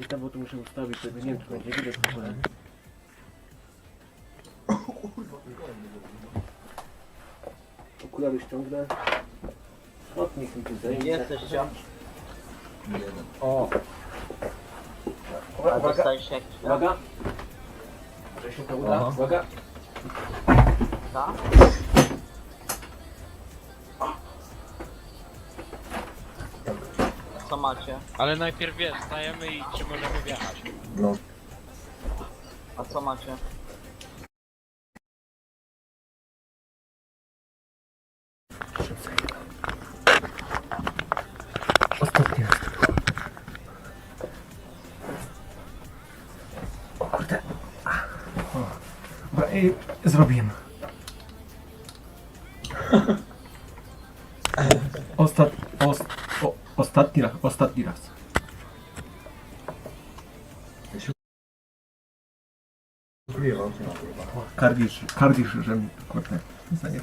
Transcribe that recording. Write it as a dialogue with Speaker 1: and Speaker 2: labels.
Speaker 1: I to, bo tu muszę ustawić, żeby nie wiem, czy będzie widać w ogóle. Okulary ściągnę. Otnik mi tu zajmie.
Speaker 2: Jesteście.
Speaker 1: O!
Speaker 2: A
Speaker 1: Uwaga, uwaga,
Speaker 2: tam?
Speaker 1: Że się to uda,
Speaker 3: Aha.
Speaker 1: uwaga.
Speaker 2: Tak? Co macie?
Speaker 4: Ale najpierw wiesz, stajemy i czy możemy wjechać.
Speaker 3: No.
Speaker 2: A co macie?
Speaker 1: Ostatni raz tylko. O kurde. O. Dobra, i zrobiłem. Ostat, os, o, ostatni raz, ostatni raz. Kardisz, kardisz, że mi kurde, nie